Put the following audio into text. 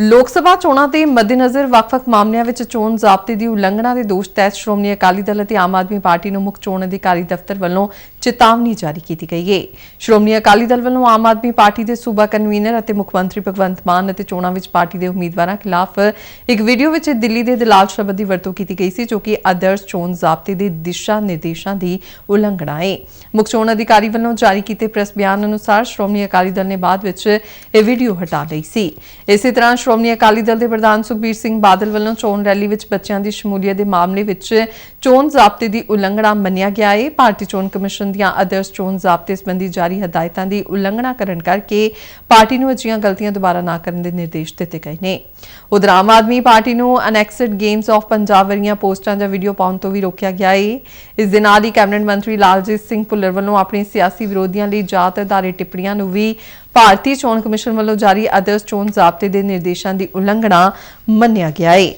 ਲੋਕ ਸਭਾ ਚੋਣਾਂ ਦੇ ਮੱਦੇਨਜ਼ਰ ਵੱਖ-ਵੱਖ ਮਾਮਲਿਆਂ ਵਿੱਚ ਚੋਣ ਜ਼ਾਬਤੇ ਦੀ ਉਲੰਘਣਾ ਦੇ ਦੋਸ਼ ਤਹਿਤ ਸ਼੍ਰੋਮਣੀ ਅਕਾਲੀ ਦਲ ਅਤੇ ਆਮ ਆਦਮੀ ਪਾਰਟੀ ਨੂੰ ਮੁੱਖ ਚੋਣ ਅਧਿਕਾਰੀ ਦਫ਼ਤਰ ਵੱਲੋਂ ਚੇਤਾਵਨੀ ਜਾਰੀ ਕੀਤੀ ਗਈ ਹੈ। ਸ਼੍ਰੋਮਣੀ ਅਕਾਲੀ ਦਲ ਵੱਲੋਂ ਆਮ ਆਦਮੀ ਪਾਰਟੀ ਦੇ ਸੂਬਾ ਕਨਵੀਨਰ ਅਤੇ ਮੁੱਖ ਮੰਤਰੀ ਭਗਵੰਤ ਮਾਨ ਅਤੇ ਚੋਣਾਂ ਵਿੱਚ ਪਾਰਟੀ ਦੇ ਉਮੀਦਵਾਰਾਂ ਖਿਲਾਫ ਇੱਕ ਵੀਡੀਓ ਵਿੱਚ ਦਿੱਲੀ ਦੇ ਦਲਾਲ ਸ਼ਬਦ ਦੀ ਵਰਤੋਂ ਕੀਤੀ ਗਈ ਸੀ, ਜੋ ਕਿ ਆਦਰਸ਼ ਚੋਣ ਜ਼ਾਬਤੇ ਦੇ ਦਿਸ਼ਾ ਨਿਰਦੇਸ਼ਾਂ ਦੀ ਉਲੰਘਣਾ ਹੈ। ਮੁੱਖ ਚੋਣ ਅਧਿਕਾਰੀ ਵੱਲੋਂ ਜਾਰੀ ਕੀਤੇ ਪ੍ਰੈਸ ਬਿਆਨ ਅਨੁਸਾਰ ਸ਼੍ਰੋਮਣੀ ਅਕਾਲੀ ਦਲ ਨੇ ਬਾਅਦ ਵਿੱਚ ਇਹ ਵੀਡੀਓ ਹਟਾ ਲਈ ਸੀ। ਇਸੇ ਤਰ੍ਹਾਂ ਸ਼੍ਰੋਮਣੀ ਅਕਾਲੀ ਦਲ ਦੇ ਪ੍ਰਧਾਨ ਸੁਖਬੀਰ ਸਿੰਘ ਬਾਦਲ ਵੱਲੋਂ ਚੋਣ ਰੈਲੀ ਵਿੱਚ ਬੱਚਿਆਂ ਦੀ ਸ਼ਮੂਲੀਅਤ ਦੇ ਮਾਮਲੇ ਵਿੱਚ ਚੋਣ ਜ਼ਾਬਤੇ ਦੀ ਉਲੰਘਣਾ ਮੰਨਿਆ ਗਿਆ ਹੈ ਭਾਰਤੀ ਚੋਣ ਕਮਿਸ਼ਨ ਦੀਆਂ ਆਦਰਸ਼ ਚੋਣ ਜ਼ਾਬਤੇ ਸੰਬੰਧੀ ਜਾਰੀ ਹਦਾਇਤਾਂ ਦੀ ਉਲੰਘਣਾ ਕਰਨ ਕਰਕੇ ਪਾਰਟੀ ਨੂੰ ਅਜਿਹੀਆਂ ਗਲਤੀਆਂ ਦੁਬਾਰਾ ਨਾ ਕਰਨ ਦੇ ਨਿਰਦੇਸ਼ ਦਿੱਤੇ ਗਏ ਨੇ। ਉਧਰ ਆਮ ਆਦਮੀ ਪਾਰਟੀ ਨੂੰ ਅਨੈਕਸਡ ਗੇਮਸ ਆਫ ਪੰਜਾਬ ਵਰਗੀਆਂ ਪੋਸਟਾਂ ਜਾਂ ਵੀਡੀਓ ਪਾਉਣ ਤੋਂ ਵੀ ਰੋਕਿਆ ਗਿਆ ਹੈ ਇਸ ਦੇ ਨਾਲ ਹੀ ਕੈਬਨਿਟ ਮੰਤਰੀ ਲਾਲਜੀਤ ਸਿੰਘ ਭੁੱਲਰ ਵੱਲੋਂ ਆਪਣੇ ਸਿਆਸੀ ਵਿਰੋਧੀਆਂ ਲਈ ਜਾਤ ਆਧਾਰਿਤ ਟਿੱਪਣੀਆਂ ਨੂੰ ਵੀ ਭਾਰਤੀ ਚੋਣ ਕਮਿਸ਼ਨ ਵੱਲੋਂ ਜਾਰੀ ਆਦਰਸ਼ ਚੋਣ ਜ਼ਾਬਤੇ ਦੇ ਨਿਰਦੇਸ਼ਾਂ ਦੀ ਉਲੰਘਣਾ ਮੰਨਿਆ ਗਿਆ ਹੈ